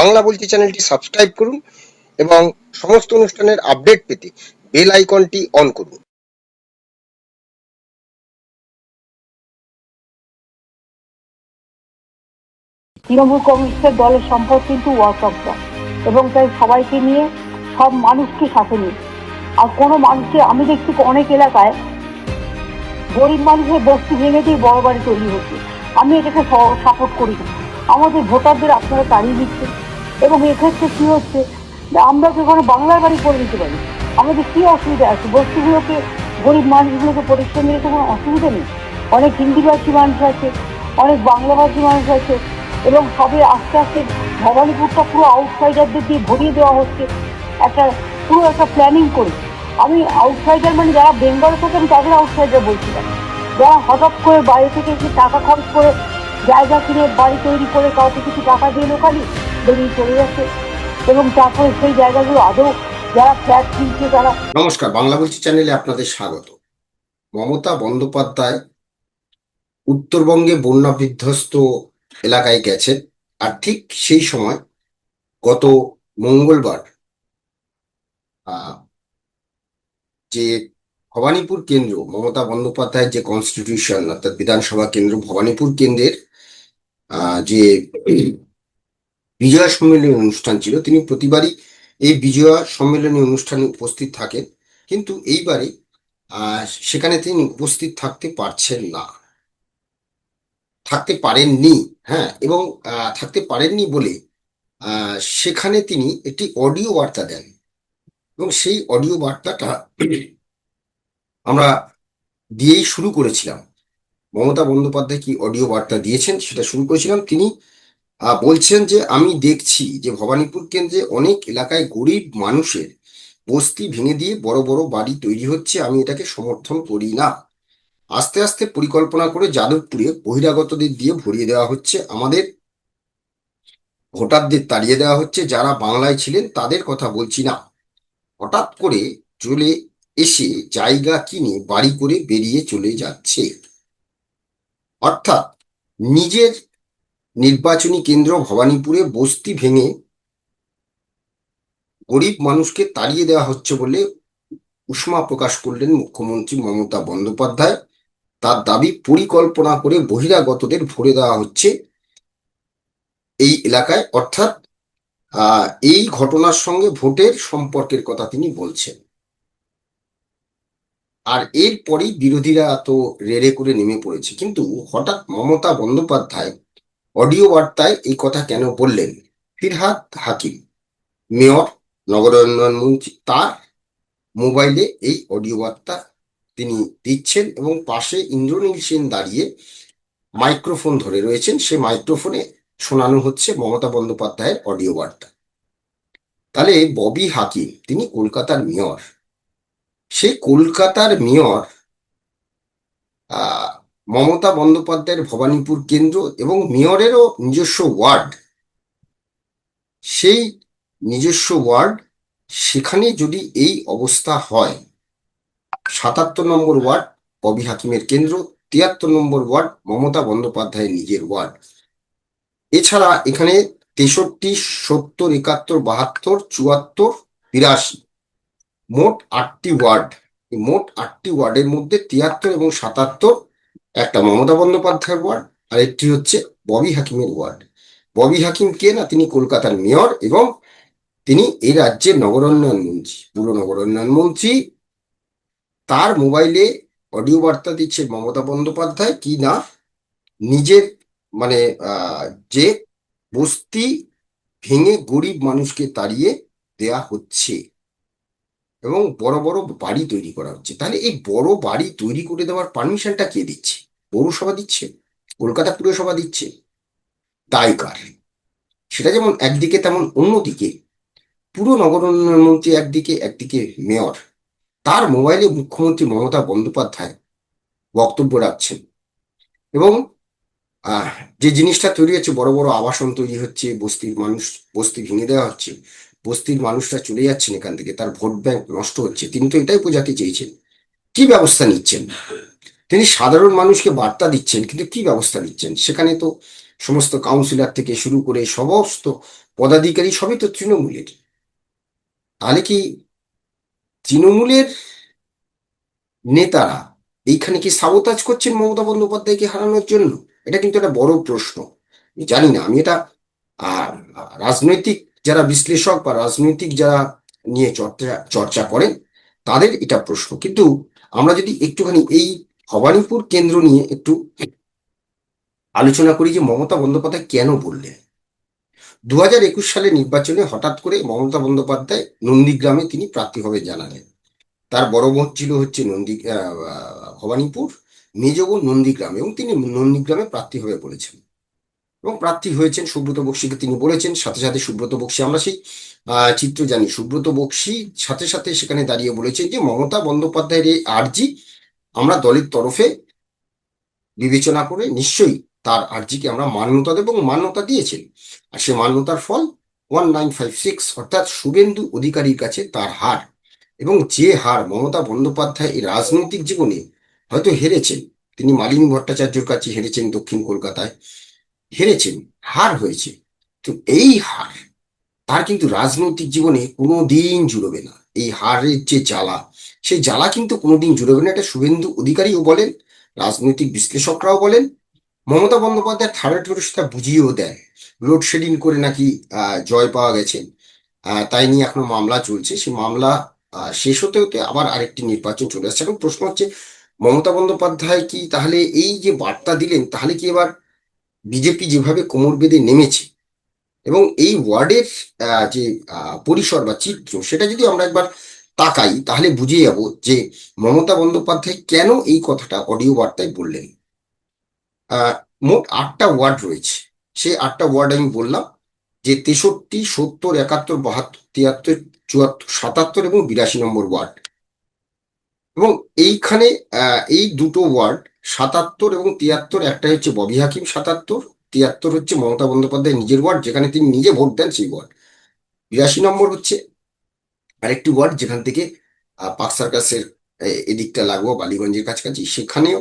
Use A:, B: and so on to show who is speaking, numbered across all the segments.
A: বাংলা বলছি চ্যানেলটি সাবস্ক্রাইব করুন এবং সমস্ত অনুষ্ঠানের আপডেট পেতে বেল আইকনটি অন করুন।
B: তৃণমূল কংগ্রেসের দলের সম্পদ কিন্তু ওয়ার্কআপটা এবং তাই সবাইকে নিয়ে, সব মানুষকে সাথে নিয়ে। আর কোনো মানুষকে, আমি দেখছি অনেক এলাকায় গরিব মানুষের বস্তি ভেঙে দিয়ে বড় বাড়ি তৈরি হচ্ছে। আমি এটাকে সাপোর্ট করি আমাদের ভোটারদের আপনারা তাড়িয়ে দিচ্ছেন। এবং এক্ষেত্রে কি হচ্ছে আমরা তো এখানে বাংলার বাড়ি করে দিতে পারি? আমাদের কি অসুবিধা আছে? বস্তুগুলোকে, গরিব মানুষগুলোকে পরিশ্রম দিলে তো কোনো অসুবিধা নেই। অনেক হিন্দিভাষী মানুষ আছে, অনেক বাংলাভাষী মানুষ আছে এবং সবে আস্তে আস্তে ভবানীপুরটা পুরো আউটসাইডারদের দিয়ে ভরিয়ে দেওয়া হচ্ছে। একটা, পুরো একটা প্ল্যানিং করে। আমি আউটসাইডার মানে যারা বেঙ্গল থেকে, আমি তাদের আউটসাইডার বলছিলাম। যারা হঠাৎ করে বাইরে থেকে এসে টাকা খরচ করে জায়গা কিনে বাড়ি তৈরি করে কাউকে কিছু টাকা দিয়ে লোকালি বেরিয়ে চলে যাচ্ছে। এবং তারপরে সেই জায়গাগুলো আদৌ যারা ফ্ল্যাট কিনছে তারা
A: নমস্কার, বাংলা বলছি চ্যানেলে আপনাদের স্বাগত। মমতা বন্দ্যোপাধ্যায় উত্তরবঙ্গে বন্যা বিধ্বস্ত এলাকায় গেছেন, আর ঠিক সেই সময় গত মঙ্গলবার যে ভবানীপুর কেন্দ্র, মমতা বন্দ্যোপাধ্যায়ের যে কনস্টিটিউশন অর্থাৎ বিধানসভা কেন্দ্র ভবানীপুর কেন্দ্রের যে বিজয়া সম্মেলনী অনুষ্ঠান ছিল, তিনি প্রতিবারই এই বিজয়া সম্মেলনী অনুষ্ঠানে উপস্থিত থাকেন। কিন্তু এইবারে সেখানে তিনি উপস্থিত থাকতে পারছেন না। থাকতে পারেননি হ্যাঁ এবং থাকতে পারেননি বলে সেখানে তিনি একটি অডিও বার্তা দেন। এবং সেই অডিও বার্তাটা আমরা দিয়েই শুরু করেছিলাম। মমতা বন্দ্যোপাধ্যায় কি অডিও বার্তা দিয়েছেন? সেটা শুরু করেছিলাম। তিনি বলছেন যে, আমি দেখছি যে ভবানীপুর কেন্দ্রে অনেক এলাকায় গরিব মানুষের বস্তি ভেঙে দিয়ে বড় বড় বাড়ি তৈরি হচ্ছে। আমি এটাকে সমর্থন করি না। আস্তে আস্তে পরিকল্পনা করে যাদবপুরে বহিরাগতদের দিয়ে ভরিয়ে দেওয়া হচ্ছে। আমাদের ভোটারদের তাড়িয়ে দেওয়া হচ্ছে। যারা বাংলায় ছিলেন তাদের কথা বলছি না। হঠাৎ করে চলে এসে জায়গা কিনে বাড়ি করে বেরিয়ে চলে যাচ্ছে। অর্থাৎ নিজের নির্বাচনী কেন্দ্র ভবানীপুরে বস্তি ভেঙে গরিব মানুষকে তাড়িয়ে দেওয়া হচ্ছে বলে উষ্মা প্রকাশ করলেন মুখ্যমন্ত্রী মমতা বন্দ্যোপাধ্যায়। তার দাবি, পরিকল্পনা করে বহিরাগতদের ভরে দেওয়া হচ্ছে এই এলাকায়। অর্থাৎ এই ঘটনার সঙ্গে ভোটের সম্পর্কের কথা তিনি বলছেন। আর এরপরেই বিরোধীরা তো রেড়ে করে নেমে পড়েছে। কিন্তু হঠাৎ মমতা বন্দ্যোপাধ্যায় অডিও বার্তায় এই কথা কেন বললেন? ফিরহাদ হাকিম, মেয়র নগর উন্নয়ন মন্ত্রী, তার মোবাইলে এই অডিও বার্তা তিনি দিচ্ছেন এবং পাশে ইন্দ্রনীল সেন দাঁড়িয়ে মাইক্রোফোন ধরে রয়েছেন। সে মাইক্রোফোনে শোনানো হচ্ছে মমতা বন্দ্যোপাধ্যায়ের অডিও বার্তা। তাহলে ববি হাকিম, তিনি কলকাতার মেয়র সেই কলকাতার মেয়র মমতা বন্দ্যোপাধ্যায়ের ভবানীপুর কেন্দ্র এবং মেয়রেরও নিজস্ব ওয়ার্ড। সেই নিজস্ব ওয়ার্ড সেখানে যদি এই অবস্থা হয়, সাতাত্তর নম্বর ওয়ার্ড ববি হাকিমের কেন্দ্র, তিয়াত্তর নম্বর ওয়ার্ড মমতা বন্দ্যোপাধ্যায়ের নিজের ওয়ার্ড। এছাড়া এখানে তেষট্টি, সত্তর, একাত্তর, বাহাত্তর, চুয়াত্তর, বিরাশি মোট আটটি ওয়ার্ড। মোট আটটি ওয়ার্ডের মধ্যে তিয়াত্তর এবং সাতাত্তর একটা মমতা বন্দ্যোপাধ্যায়ের ওয়ার্ড আর একটি হচ্ছে ববি হাকিমের ওয়ার্ড। ববি হাকিম কে না? তিনি কলকাতার মেয়র এবং তিনি এই রাজ্যের নগর নগরোন্নয়ন মন্ত্রী, পুর নগরোন্নয়ন মন্ত্রী। তার মোবাইলে অডিও বার্তা দিচ্ছে মমতা বন্দ্যোপাধ্যায় কি না? নিজের মানে যে বস্তি ভেঙে গরিব মানুষকে তাড়িয়ে দেয়া হচ্ছে। এবং বড় বড় বাড়ি তৈরি করা হচ্ছে। তাহলে এই বড় বাড়ি তৈরি করে দেওয়ার পারমিশনটা কে দিচ্ছে? পৌরসভা দিচ্ছে? কলকাতা পুরসভা দিচ্ছে? দায় কার সেটা যেমন একদিকে, তেমন অন্যদিকে। পুরো নগর উন্নয়ন মন্ত্রী একদিকে একদিকে মেয়র। তার মোবাইলে মুখ্যমন্ত্রী মমতা বন্দ্যোপাধ্যায় বক্তব্য রাখছেন। এবং যে জিনিসটা তৈরি হচ্ছে, বড় বড় আবাসন তৈরি হচ্ছে, বস্তির মানুষ, বস্তি ভেঙে দেওয়া হচ্ছে বস্তির মানুষরা চলে যাচ্ছেন এখান থেকে তার ভোট ব্যাংক নষ্ট হচ্ছে। তিনি তো এটাই বোঝাতে চেয়েছেন। কি ব্যবস্থা নিচ্ছেন? তিনি সাধারণ মানুষকে বার্তা দিচ্ছেন কিন্তু কি ব্যবস্থা নিচ্ছেন? সেখানে তো সমস্ত কাউন্সিলর থেকে শুরু করে সমস্ত পদাধিকারী সবই তো তৃণমূলের। তাহলে কি তৃণমূলের নেতারা এইখানে কি সাবোতাজ করছেন মমতা বন্দ্যোপাধ্যায়কে হারানোর জন্য? এটা কিন্তু একটা বড় প্রশ্ন। জানি না আমি এটা আহ, রাজনৈতিক যারা বিশ্লেষক বা রাজনৈতিক যারা নিয়ে চর্চা চর্চা করেন তাদের এটা প্রশ্ন। কিন্তু আমরা যদি একটুখানি এই ভবানীপুর কেন্দ্র নিয়ে একটু আলোচনা করি যে মমতা বন্দ্যোপাধ্যায় কেন বললেন? দু হাজার একুশ সালে নির্বাচনে হঠাৎ করে মমতা বন্দ্যোপাধ্যায় নন্দীগ্রামে তিনি প্রার্থীভাবে জানালেন। তার বড় বোন ছিল হচ্ছে নন্দী ভবানীপুর, মেজ বোন নন্দীগ্রাম এবং তিনি নন্দীগ্রামে প্রার্থী হয়ে বলেছেন। এবং প্রার্থী হয়েছেন সুব্রত বক্সিকে তিনি বলেছেন। সাথে সাথে সুব্রত বক্সি আমরা সেই চিত্র জানি। সুব্রত বক্সি সাথে সাথে সেখানে দাঁড়িয়ে বলেছেন যে, মমতা বন্দ্যোপাধ্যায়ের এই আর্জি আমরা দলের তরফে বিবেচনা করে নিশ্চয়ই তার আর্জিকে আমরা মান্যতা দেব এবং মান্যতা দিয়েছেন। আর সে মান্যতার ফল ওয়ান নাইন ফাইভ সিক্স অর্থাৎ শুভেন্দু অধিকারীর কাছে তার হার এবং যে হার মমতা বন্দ্যোপাধ্যায় এই রাজনৈতিক জীবনে হয়তো হেরেছেন, তিনি মালিনী ভট্টাচার্যর কাছে হেরেছেন দক্ষিণ কলকাতায়। হেরেছেন, হার হয়েছে। তো এই হার, তার কিন্তু রাজনৈতিক জীবনে কোনো দিন জুড়বে না। এই হারের যে জ্বালা সেই জ্বালা কিন্তু কোনোদিন জুড়বে না। এটা শুভেন্দু অধিকারীও বলেন, রাজনৈতিক বিশ্লেষকরাও বলেন, মমতা বন্দ্যোপাধ্যায় থার্ড সেটা বুঝিয়েও দেয় লোডশেডিং করে নাকি জয় পাওয়া গেছেন। তাই নিয়ে এখনও মামলা চলছে। সেই মামলা শেষ হতে হতে আবার আরেকটি নির্বাচন চলে আসছে। এখন প্রশ্ন হচ্ছে, মমতা বন্দ্যোপাধ্যায় কি তাহলে এই যে বার্তা দিলেন, তাহলে কি এবার বিজেপি যেভাবে কোমর বেঁধে নেমেছে, এবং এই ওয়ার্ডের যে পরিসর বা চিত্র, সেটা যদি আমরা একবার তাকাই, তাহলে বুঝে যাব যে মমতা বন্দ্যোপাধ্যায় কেন এই কথাটা অডিও বার্তায় বললেন। মোট আটটা ওয়ার্ড রয়েছে। সেই আটটা ওয়ার্ড আমি বললাম যে তেষট্টি, সত্তর, একাত্তর, বাহাত্তর, তিয়াত্তর, চুয়াত্তর, সাতাত্তর এবং বিরাশি নম্বর ওয়ার্ড। এবং এইখানে এই দুটো ওয়ার্ড সাতাত্তর এবং তিয়াত্তর একটা হচ্ছে ববি হাকিম সাতাত্তর, তিয়াত্তর হচ্ছে মমতা বন্দ্যোপাধ্যায় নিজের ওয়ার্ড যেখানে তিনি নিজে ভোট দেন সেই ওয়ার্ড বিরাশি নম্বর হচ্ছে আরেকটি ওয়ার্ড যেখান থেকে পার্ক সার্কাসের এদিকটা লাগোয়া বালিগঞ্জের কাছাকাছি, সেখানেও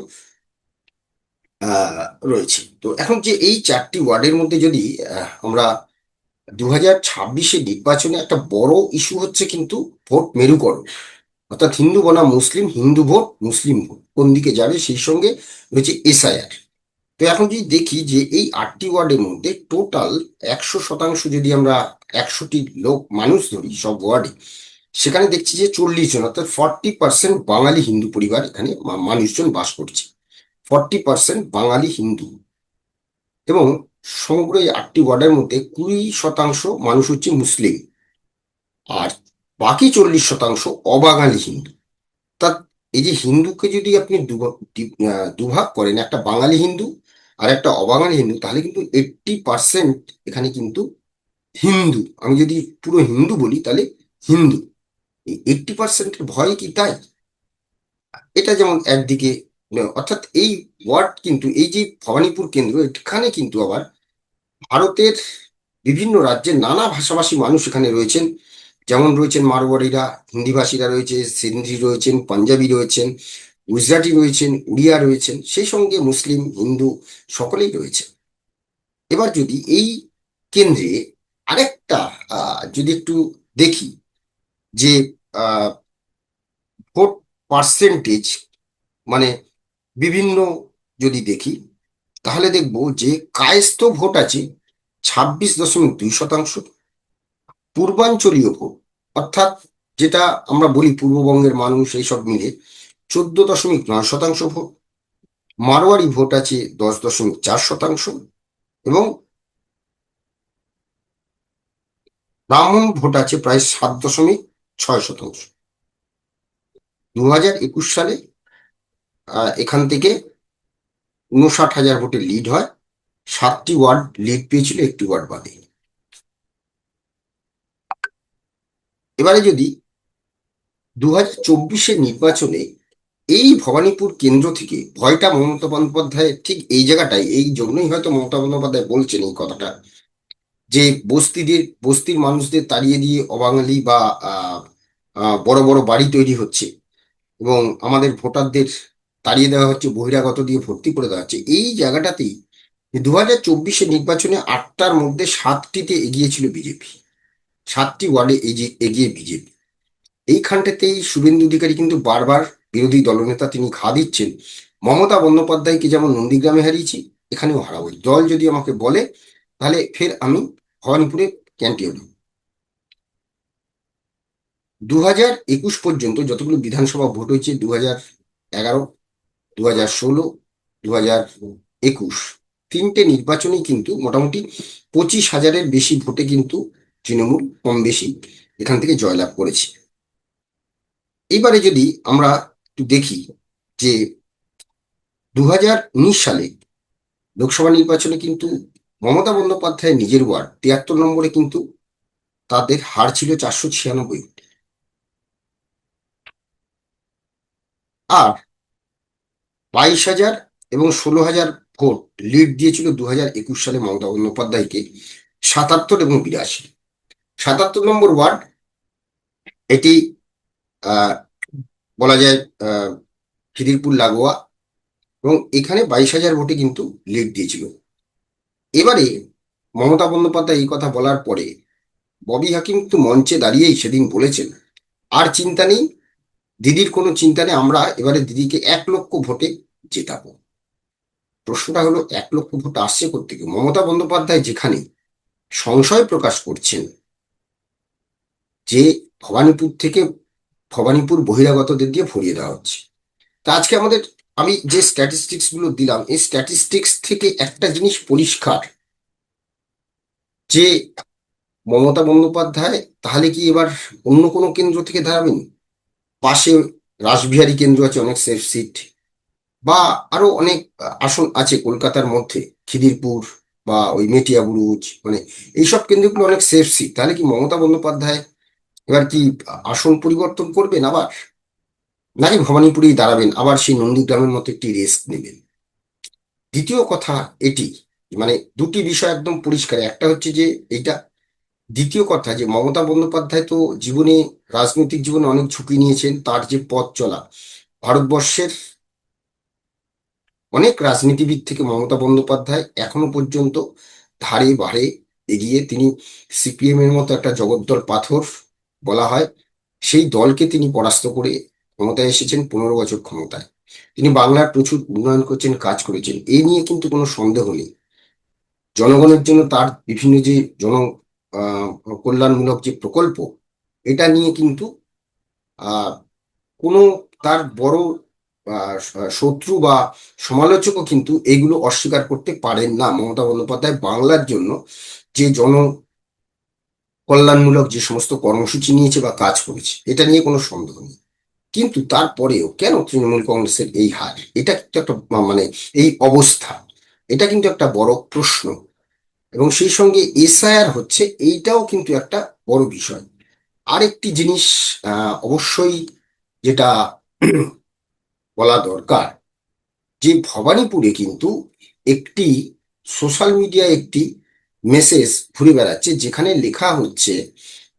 A: রয়েছে। তো এখন যে এই চারটি ওয়ার্ডের মধ্যে যদি আমরা দু হাজার ছাব্বিশে নির্বাচনে একটা বড় ইস্যু হচ্ছে কিন্তু ভোট মেরুকরণ। অর্থাৎ হিন্দু বনাম Muslim, Hindu vote, Muslim vote. কোন দিকে যাবে সেই সঙ্গে রয়েছে এসআইআর। তো এখন যদি দেখি যে এই আটটি ওয়ার্ডের মধ্যে টোটাল একশো শতাংশ যদি আমরা একশোটি লোক, মানুষ ধরি সব ওয়ার্ডে, সেখানে দেখছি যে চল্লিশ জন, অর্থাৎ ফর্টি পার্সেন্ট বাঙালি হিন্দু পরিবার এখানে মানুষজন বাস করছে। Forty percent Bangali Hindu. এবং সমগ্র এই আটটি ওয়ার্ডের মধ্যে কুড়ি শতাংশ মানুষ হচ্ছে মুসলিম। আর বাকি চল্লিশ শতাংশ অবাঙালি হিন্দু তা এই যে হিন্দুকে যদি আপনি দুভা- দুভাগ করেন, একটা বাঙালি হিন্দু আর একটা অবাঙালি হিন্দু, তাহলে কিন্তু এইটটি পার্সেন্ট এখানে কিন্তু হিন্দু। আমি যদি পুরো হিন্দু বলি, তাহলে হিন্দু। এই এইটটি পার্সেন্টের ভয় কি তাই? এটা যেমন একদিকে অর্থাৎ এই ওয়ার্ড কিন্তু, এই যে ভবানীপুর কেন্দ্র, এখানে কিন্তু আবার ভারতের বিভিন্ন রাজ্যের নানা ভাষাভাষী মানুষ এখানে রয়েছেন। যেমন রয়েছেন মারোয়াড়িরা হিন্দিভাষীরা রয়েছে সিন্ধি রয়েছেন, পাঞ্জাবি রয়েছেন, গুজরাটি রয়েছেন, উড়িয়া রয়েছেন, সেই সঙ্গে মুসলিম, হিন্দু সকলেই রয়েছে এবার যদি এই কেন্দ্রে আরেকটা যদি একটু দেখি যে ভোট পার্সেন্টেজ মানে বিভিন্ন যদি দেখি, তাহলে দেখব যে কায়স্থ ভোট আছে ছাব্বিশ দশমিক দুই শতাংশ। পূর্বাঞ্চলীয় ভোট, অর্থাৎ যেটা আমরা বলি পূর্ববঙ্গের মানুষ এইসব মিলে চোদ্দ দশমিক নয় শতাংশ ভোট, মারোয়ারি ভোট আছে দশ দশমিক চার শতাংশ এবং ব্রাহ্মণ ভোট আছে প্রায় সাত দশমিক ছয় শতাংশ। দু হাজার একুশ সালে এখান থেকে উনষাট হাজার ভোটে লিড হয়, সাতটি ওয়ার্ড লিড পেয়েছিল, একটি ওয়ার্ড বাদে এবারে যদি দু হাজার নির্বাচনে এই ভবানীপুর কেন্দ্র থেকে ভয়টা মমতা বন্দ্যোপাধ্যায়ের ঠিক এই জায়গাটায় এই জন্যই হয়তো মমতা বন্দ্যোপাধ্যায় বলছেন এই কথাটা, যে বস্তিদের, বস্তির মানুষদের তাড়িয়ে দিয়ে অবাঙালি বা বড় বড় বাড়ি তৈরি হচ্ছে এবং আমাদের ভোটারদের তাড়িয়ে দেওয়া হচ্ছে, বহিরাগত দিয়ে ভর্তি করে দেওয়া হচ্ছে, এই জায়গাটাতেই দু হাজার নির্বাচনে আটটার মধ্যে সাতটিতে এগিয়েছিল বিজেপি। সাতটি ওয়ার্ডে এগিয়ে বিজেপি। এইখানটাতেই শুভেন্দু অধিকারী কিন্তু বারবার বিরোধী দলনেতা তিনি ঘা দিচ্ছেন। মমতা বন্দ্যোপাধ্যায়কে যেমন নন্দীগ্রামে হারিয়েছি, এখানেও হারাবো। দল যদি আমাকে বলে, তাহলে ফের আমি ভবানীপুরে ক্যান্টিয়ে উঠব দু হাজার একুশ পর্যন্ত যতগুলো বিধানসভা ভোট হয়েছে দু হাজার এগারো দু হাজার ষোলো দু হাজার একুশ, তিনটে নির্বাচনেই কিন্তু মোটামুটি পঁচিশ হাজারের বেশি ভোটে কিন্তু তৃণমূল কম বেশি এখান থেকে জয়লাভ করেছে। এবারে যদি আমরা একটু দেখি যে দু সালে লোকসভা নির্বাচনে কিন্তু মমতা বন্দ্যোপাধ্যায় নিজের ওয়ার্ড তিয়াত্তর নম্বরে কিন্তু তাদের হার ছিল চারশো ছিয়ানব্বই। আর বাইশ হাজার এবং ষোলো হাজার ভোট লিড দিয়েছিল দু হাজার একুশ সালে মমতা বন্দ্যোপাধ্যায়কে সাতাত্তর এবং বিরাশি। সাতাত্তর নম্বর ওয়ার্ড, এটি বলা যায় খিদিরপুর লাগোয়া, এবং এখানে বাইশ হাজার ভোটে কিন্তু লিড দিয়েছিল। এবারে মমতা বন্দ্যোপাধ্যায় এই কথা বলার পরে ববি হাকিম কিন্তু মঞ্চে দাঁড়িয়েই সেদিন বলেছেন, আর চিন্তা নেই, দিদির কোনো চিন্তা নেই, আমরা এবারে দিদিকে এক লক্ষ ভোটে জেতাবো। প্রশ্নটা হলো, এক লক্ষ ভোট আসছে থেকে মমতা বন্দ্যোপাধ্যায় যেখানে সংশয় প্রকাশ করছেন যে ভবানীপুর থেকে ভবানীপুর বহিরাগতদের দিয়ে ভরিয়ে দেওয়া হচ্ছে। তা আজকে আমাদের, আমি যে স্ট্যাটিস্টিক্সগুলো দিলাম, এই স্ট্যাটিস্টিক্স থেকে একটা জিনিস পরিষ্কার, যে মমতা বন্দ্যোপাধ্যায় তাহলে কি এবার অন্য কোনো কেন্দ্র থেকে দাঁড়াবেন? পাশে রাসবিহারী কেন্দ্র আছে, অনেক সেফ সিট বা আরও অনেক আসন আছে কলকাতার মধ্যে, খিদিরপুর বা ওই মেটিয়াবুরুজ মানে এইসব কেন্দ্রগুলো অনেক সেফ সিট তাহলে কি মমতা বন্দ্যোপাধ্যায় এবার কি আসন পরিবর্তন করবেন আবার? নাকি ভবানীপুরেই দাঁড়াবেন, আবার সেই নন্দীগ্রামের মতো একটি রেস্ট নেবেন? দ্বিতীয় কথা এটি মানে দুটি বিষয় একদম পরিষ্কার। একটা হচ্ছে যে এইটা, দ্বিতীয় কথা যে মমতা বন্দ্যোপাধ্যায় তো জীবনে, রাজনৈতিক জীবনে অনেক ঝুঁকি নিয়েছেন, তার যে পথ চলা। ভারতবর্ষের অনেক রাজনীতিবিদ থেকে মমতা বন্দ্যোপাধ্যায় এখনও পর্যন্ত ধারে বাড়ে এগিয়ে। তিনি সিপিএম এর মতো একটা জগদ্দল পাথর বলা হয়, সেই দলকে তিনি পরাস্ত করে ক্ষমতায় এসেছেন পনেরো বছর ক্ষমতায়। তিনি বাংলার প্রচুর উন্নয়ন করছেন, কাজ করেছেন। এই নিয়ে কিন্তু কোনো সন্দেহ নেই। জনগণের জন্য তার বিভিন্ন যে জন কল্যাণমূলক যে প্রকল্প, এটা নিয়ে কিন্তু কোনো তার বড় শত্রু বা সমালোচকও কিন্তু এগুলো অস্বীকার করতে পারেন না। মমতা বন্দ্যোপাধ্যায় বাংলার জন্য যে জন কল্যাণমূলক যে সমস্ত কর্মসূচি নিয়েছে বা কাজ করেছে, এটা নিয়ে কোনো সন্দেহ নেই। কিন্তু তারপরেও কেন তৃণমূল কংগ্রেসের এই হার? এটা কিন্তু একটা মানে এই অবস্থা, এটা কিন্তু একটা বড় প্রশ্ন। এবং সেই সঙ্গে এসআইআর হচ্ছে, এইটাও কিন্তু একটা বড় বিষয়। আরেকটি জিনিস অবশ্যই যেটা বলা দরকার, যে ভবানীপুরে কিন্তু একটি সোশ্যাল মিডিয়ায় একটি মেসেজ ঘুরে বেড়াচ্ছে, যেখানে লেখা হচ্ছে,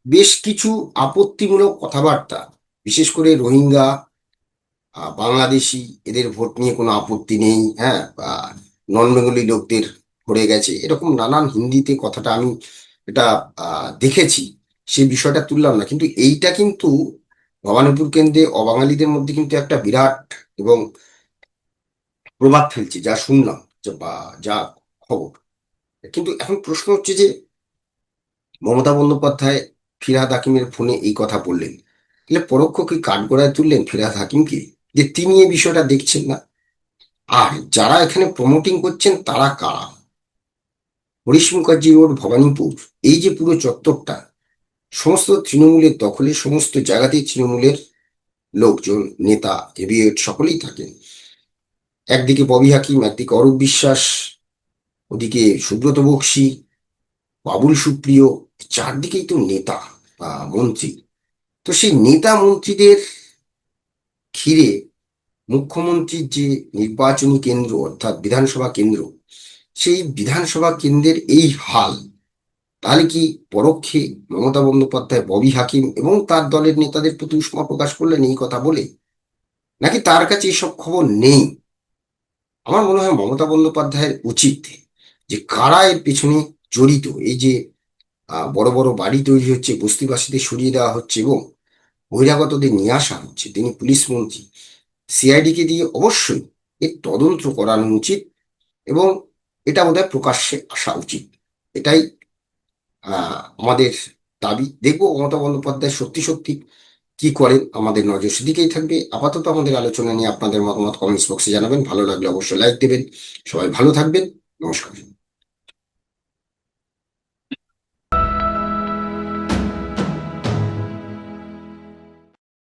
A: বেশ কিছু আপত্তিমূলক কথাবার্তা, বিশেষ করে রোহিঙ্গা বাংলাদেশি, এদের ভোট নিয়ে কোনো আপত্তি নেই হ্যাঁ বা নন বেঙ্গলি লোকদের ভরে গেছে। এরকম নানান হিন্দিতে কথাটা আমি এটা দেখেছি সেই বিষয়টা তুললাম না। কিন্তু এইটা কিন্তু ভবানীপুর কেন্দ্রে অবাঙালিদের মধ্যে কিন্তু একটা বিরাট এবং প্রভাব ফেলছে, যা শুনলাম বা, যা খবর। কিন্তু এখন প্রশ্ন হচ্ছে যে, মমতা বন্দ্যোপাধ্যায় ফিরাদ হাকিমের ফোনে এই কথা বললেন। তাহলে পরোক্ষ কি কাঠগড়ায় তুললেন ফিরাদ হাকিমকে? যে তিনি এই বিষয়টা দেখছেন না। আর যারা এখানে প্রমোটিং করছেন, তারা কারা? হরিশ মুখার্জি রোড, ভবানীপুর। এই যে পুরো চত্বরটা, সমস্ত তৃণমূলের দখলে, সমস্ত জায়গাতেই তৃণমূলের লোকজন, নেতা এভিয়েট সকলেই থাকেন। একদিকে ববি হাকিম, একদিকে অরূপ বিশ্বাস ওদিকে সুব্রত বক্সি, বাবুল সুপ্রিয়, চারদিকেই তো নেতা মন্ত্রী। তো সেই নেতা মন্ত্রীদের ঘিরে মুখ্যমন্ত্রীর যে নির্বাচনী কেন্দ্র, অর্থাৎ বিধানসভা কেন্দ্র, সেই বিধানসভা কেন্দ্রের এই হাল, তাহলে কি পরোক্ষে মমতা বন্দ্যোপাধ্যায়, ববি হাকিম এবং তার দলের নেতাদের প্রতি উষ্মা প্রকাশ করলেন এই কথা বলে? নাকি তার কাছে এইসব খবর নেই? আমার মনে হয় মমতা বন্দ্যোপাধ্যায়ের উচিত যে কারা এর পেছনে জড়িত? এই যে বড় বড় বাড়ি তৈরি হচ্ছে, বস্তিবাসীদের সরিয়ে দেওয়া হচ্ছে এবং বহিরাগতদের নিয়ে আসা হচ্ছে, তিনি পুলিশ মন্ত্রী। সিআইডি কে দিয়ে অবশ্যই এর তদন্ত করানো উচিত এবং এটা বোধহয় প্রকাশ্যে আসা উচিত। এটাই আমাদের দাবি। দেখব মমতা বন্দ্যোপাধ্যায় সত্যি সত্যি কি করেন, আমাদের নজর সেদিকেই থাকবে। আপাতত আমাদের আলোচনা নিয়ে আপনাদের মতামত কমেন্টস বক্সে জানাবেন। ভালো লাগলে অবশ্যই লাইক দেবেন। সবাই ভালো থাকবেন। নমস্কার।